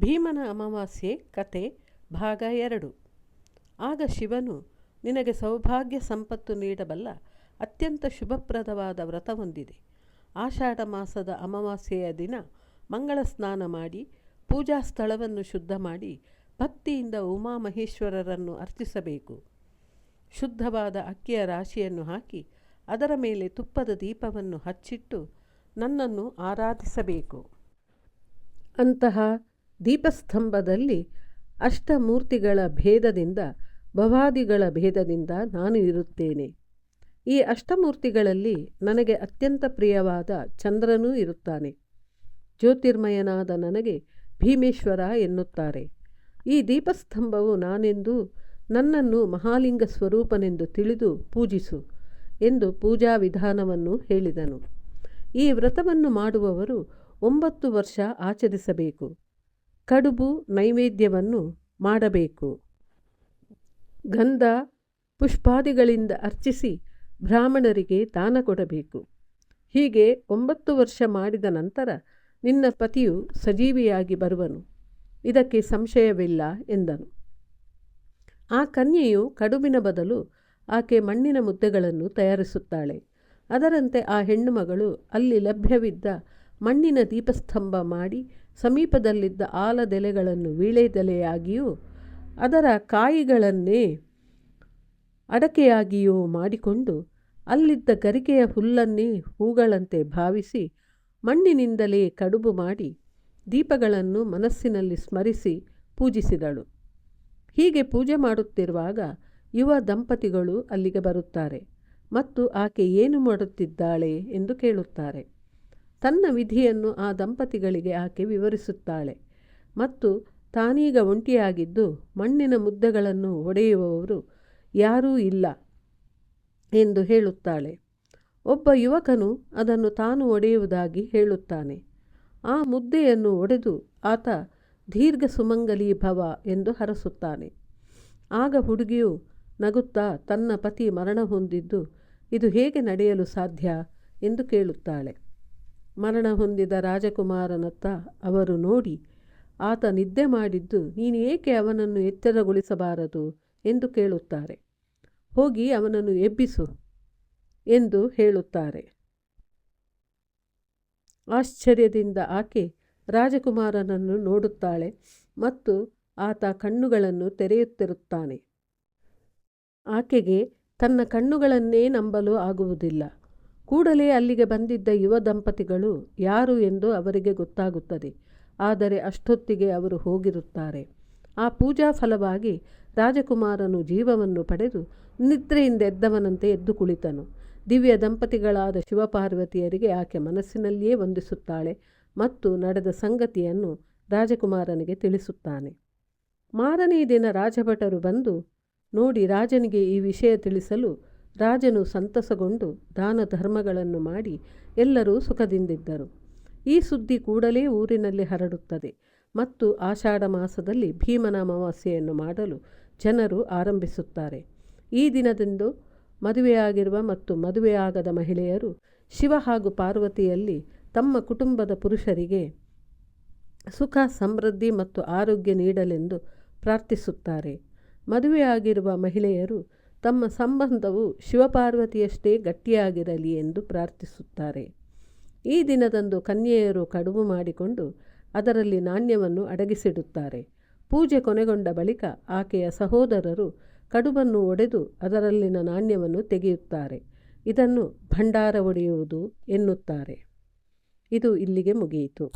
ಭೀಮನ ಅಮಾವಾಸ್ಯೆ ಕತೆ ಭಾಗ ಎರಡು. ಆಗ ಶಿವನು, ನಿನಗೆ ಸೌಭಾಗ್ಯ ಸಂಪತ್ತು ನೀಡಬಲ್ಲ, ಅತ್ಯಂತ ಶುಭಪ್ರದವಾದ ವ್ರತವೊಂದಿದೆ. ಆಷಾಢ ಮಾಸದ ಅಮಾವಾಸ್ಯೆಯ ದಿನ ಮಂಗಳ ಸ್ನಾನ ಮಾಡಿ, ಪೂಜಾ ಸ್ಥಳವನ್ನು ಶುದ್ಧ ಮಾಡಿ, ಭಕ್ತಿಯಿಂದ ಉಮಾಮಹೇಶ್ವರರನ್ನು ಅರ್ಚಿಸಬೇಕು. ಶುದ್ಧವಾದ ಅಕ್ಕಿಯ ರಾಶಿಯನ್ನು ಹಾಕಿ, ಅದರ ಮೇಲೆ ತುಪ್ಪದ ದೀಪವನ್ನು ಹಚ್ಚಿಟ್ಟು ನನ್ನನ್ನು ಆರಾಧಿಸಬೇಕು. ಅಂತಹ ದೀಪಸ್ತಂಭದಲ್ಲಿ ಅಷ್ಟಮೂರ್ತಿಗಳ ಭೇದದಿಂದ, ಭವಾದಿಗಳ ಭೇದದಿಂದ ನಾನು ಇರುತ್ತೇನೆ. ಈ ಅಷ್ಟಮೂರ್ತಿಗಳಲ್ಲಿ ನನಗೆ ಅತ್ಯಂತ ಪ್ರಿಯವಾದ ಚಂದ್ರನೂ ಇರುತ್ತಾನೆ. ಜ್ಯೋತಿರ್ಮಯನಾದ ನನಗೆ ಭೀಮೇಶ್ವರ ಎನ್ನುತ್ತಾರೆ. ಈ ದೀಪಸ್ತಂಭವು ನಾನೆಂದು, ನನ್ನನ್ನು ಮಹಾಲಿಂಗ ಸ್ವರೂಪನೆಂದು ತಿಳಿದು ಪೂಜಿಸು ಎಂದು ಪೂಜಾ ವಿಧಾನವನ್ನು ಹೇಳಿದನು. ಈ ವ್ರತವನ್ನು ಮಾಡುವವರು ಒಂಬತ್ತು ವರ್ಷ ಆಚರಿಸಬೇಕು. ಕಡುಬು ನೈವೇದ್ಯವನ್ನು ಮಾಡಬೇಕು. ಗಂಧ ಪುಷ್ಪಾದಿಗಳಿಂದ ಅರ್ಚಿಸಿ ಬ್ರಾಹ್ಮಣರಿಗೆ ದಾನ ಕೊಡಬೇಕು. ಹೀಗೆ ಒಂಬತ್ತು ವರ್ಷ ಮಾಡಿದ ನಂತರ ನಿನ್ನ ಪತಿಯು ಸಜೀವಿಯಾಗಿ ಬರುವನು. ಇದಕ್ಕೆ ಸಂಶಯವಿಲ್ಲ ಎಂದನು. ಆ ಕನ್ಯೆಯು ಕಡುಬಿನ ಬದಲು ಆಕೆ ಮಣ್ಣಿನ ಮುದ್ದೆಗಳನ್ನು ತಯಾರಿಸುತ್ತಾಳೆ. ಅದರಂತೆ ಆ ಹೆಣ್ಣು ಮಗಳು ಅಲ್ಲಿ ಲಭ್ಯವಿದ್ದ ಮಣ್ಣಿನ ದೀಪಸ್ತಂಭ ಮಾಡಿ ಸಮೀಪದಲ್ಲಿದ್ದ ಆಲದೆಲೆಗಳನ್ನು ವೀಳೆದೆಲೆಯಾಗಿಯೂ ಅದರ ಕಾಯಿಗಳನ್ನೇ ಅಡಕೆಯಾಗಿಯೂ ಮಾಡಿಕೊಂಡು ಅಲ್ಲಿದ್ದ ಗರಿಕೆಯ ಹುಲ್ಲನ್ನೇ ಹೂಗಳಂತೆ ಭಾವಿಸಿ ಮಣ್ಣಿನಿಂದಲೇ ಕಡುಬು ಮಾಡಿ ದೀಪಗಳನ್ನು ಮನಸ್ಸಿನಲ್ಲಿ ಸ್ಮರಿಸಿ ಪೂಜಿಸಿದಳು. ಹೀಗೆ ಪೂಜೆ ಮಾಡುತ್ತಿರುವಾಗ ಯುವ ದಂಪತಿಗಳು ಅಲ್ಲಿಗೆ ಬರುತ್ತಾರೆ ಮತ್ತು ಆಕೆ ಏನು ಮಾಡುತ್ತಿದ್ದಾಳೆ ಎಂದು ಕೇಳುತ್ತಾರೆ. ತನ್ನ ವಿಧಿಯನ್ನು ಆ ದಂಪತಿಗಳಿಗೆ ಆಕೆ ವಿವರಿಸುತ್ತಾಳೆ. ಮತ್ತು ತಾನೀಗ ಒಂಟಿಯಾಗಿದ್ದು ಮಣ್ಣಿನ ಮುದ್ದೆಗಳನ್ನು ಒಡೆಯುವವರು ಯಾರೂ ಇಲ್ಲ ಎಂದು ಹೇಳುತ್ತಾಳೆ. ಒಬ್ಬ ಯುವಕನು ಅದನ್ನು ತಾನು ಒಡೆಯುವುದಾಗಿ ಹೇಳುತ್ತಾನೆ. ಆ ಮುದ್ದೆಯನ್ನು ಒಡೆದು ಆತ ದೀರ್ಘ ಸುಮಂಗಲಿ ಭವ ಎಂದು ಹರಸುತ್ತಾನೆ. ಆಗ ಹುಡುಗಿಯು ನಗುತ್ತಾ ತನ್ನ ಪತಿ ಮರಣ ಹೊಂದಿದ್ದು, ಇದು ಹೇಗೆ ನಡೆಯಲು ಸಾಧ್ಯ? ಎಂದು ಕೇಳುತ್ತಾಳೆ. ಮರಣ ಹೊಂದಿದ ರಾಜಕುಮಾರನತ್ತ ಅವರು ನೋಡಿ, ಆತ ನಿದ್ದೆ ಮಾಡಿದ್ದು, ನೀನು ಏಕೆ ಅವನನ್ನು ಎಚ್ಚರಗೊಳಿಸಬಾರದು ಎಂದು ಕೇಳುತ್ತಾರೆ. ಹೋಗಿ ಅವನನ್ನು ಎಬ್ಬಿಸು ಎಂದು ಹೇಳುತ್ತಾರೆ. ಆಶ್ಚರ್ಯದಿಂದ ಆಕೆ ರಾಜಕುಮಾರನನ್ನು ನೋಡುತ್ತಾಳೆ ಮತ್ತು ಆತ ಕಣ್ಣುಗಳನ್ನು ತೆರೆಯುತ್ತಿರುತ್ತಾನೆ. ಆಕೆಗೆ ತನ್ನ ಕಣ್ಣುಗಳನ್ನೇ ನಂಬಲು ಆಗುವುದಿಲ್ಲ. ಕೂಡಲೇ ಅಲ್ಲಿಗೆ ಬಂದಿದ್ದ ಯುವ ದಂಪತಿಗಳು ಯಾರು ಎಂದು ಅವರಿಗೆ ಗೊತ್ತಾಗುತ್ತದೆ. ಆದರೆ ಅಷ್ಟೊತ್ತಿಗೆ ಅವರು ಹೋಗಿರುತ್ತಾರೆ. ಆ ಪೂಜಾ ಫಲವಾಗಿ ರಾಜಕುಮಾರನು ಜೀವವನ್ನು ಪಡೆದು ನಿದ್ರೆಯಿಂದ ಎದ್ದವನಂತೆ ಎದ್ದು ಕುಳಿತನು. ದಿವ್ಯ ದಂಪತಿಗಳಾದ ಶಿವಪಾರ್ವತಿಯರಿಗೆ ಆಕೆ ಮನಸ್ಸಿನಲ್ಲಿಯೇ ವಂದಿಸುತ್ತಾಳೆ ಮತ್ತು ನಡೆದ ಸಂಗತಿಯನ್ನು ರಾಜಕುಮಾರನಿಗೆ ತಿಳಿಸುತ್ತಾನೆ. ಮಾರನೇ ದಿನ ರಾಜಭಟರು ಬಂದು ನೋಡಿ ರಾಜನಿಗೆ ಈ ವಿಷಯ ತಿಳಿಸಲು ರಾಜನು ಸಂತಸಗೊಂಡು ದಾನ ಧರ್ಮಗಳನ್ನು ಮಾಡಿ ಎಲ್ಲರೂ ಸುಖದಿಂದಿದ್ದರು. ಈ ಸುದ್ದಿ ಕೂಡಲೇ ಊರಿನಲ್ಲಿ ಹರಡುತ್ತದೆ. ಮತ್ತು ಆಷಾಢ ಮಾಸದಲ್ಲಿ ಭೀಮನ ಅಮಾವಾಸ್ಯೆಯನ್ನು ಮಾಡಲು ಜನರು ಆರಂಭಿಸುತ್ತಾರೆ. ಈ ದಿನದಂದು ಮದುವೆಯಾಗಿರುವ ಮತ್ತು ಮದುವೆಯಾಗದ ಮಹಿಳೆಯರು ಶಿವ ಹಾಗೂ ಪಾರ್ವತಿಯಲ್ಲಿ ತಮ್ಮ ಕುಟುಂಬದ ಪುರುಷರಿಗೆ ಸುಖ, ಸಮೃದ್ಧಿ ಮತ್ತು ಆರೋಗ್ಯ ನೀಡಲೆಂದು ಪ್ರಾರ್ಥಿಸುತ್ತಾರೆ. ಮದುವೆಯಾಗಿರುವ ಮಹಿಳೆಯರು ತಮ್ಮ ಸಂಬಂಧವು ಶಿವಪಾರ್ವತಿಯಷ್ಟೇ ಗಟ್ಟಿಯಾಗಿರಲಿ ಎಂದು ಪ್ರಾರ್ಥಿಸುತ್ತಾರೆ. ಈ ದಿನದಂದು ಕನ್ಯೆಯರು ಕಡುಬು ಮಾಡಿಕೊಂಡು ಅದರಲ್ಲಿ ನಾಣ್ಯವನ್ನು ಅಡಗಿಸಿಡುತ್ತಾರೆ. ಪೂಜೆ ಕೊನೆಗೊಂಡ ಬಳಿಕ ಆಕೆಯ ಸಹೋದರರು ಕಡುಬನ್ನು ಒಡೆದು ಅದರಲ್ಲಿನ ನಾಣ್ಯವನ್ನು ತೆಗೆಯುತ್ತಾರೆ. ಇದನ್ನು ಭಂಡಾರ ಒಡೆಯುವುದು ಎನ್ನುತ್ತಾರೆ. ಇದು ಇಲ್ಲಿಗೆ ಮುಗಿಯಿತು.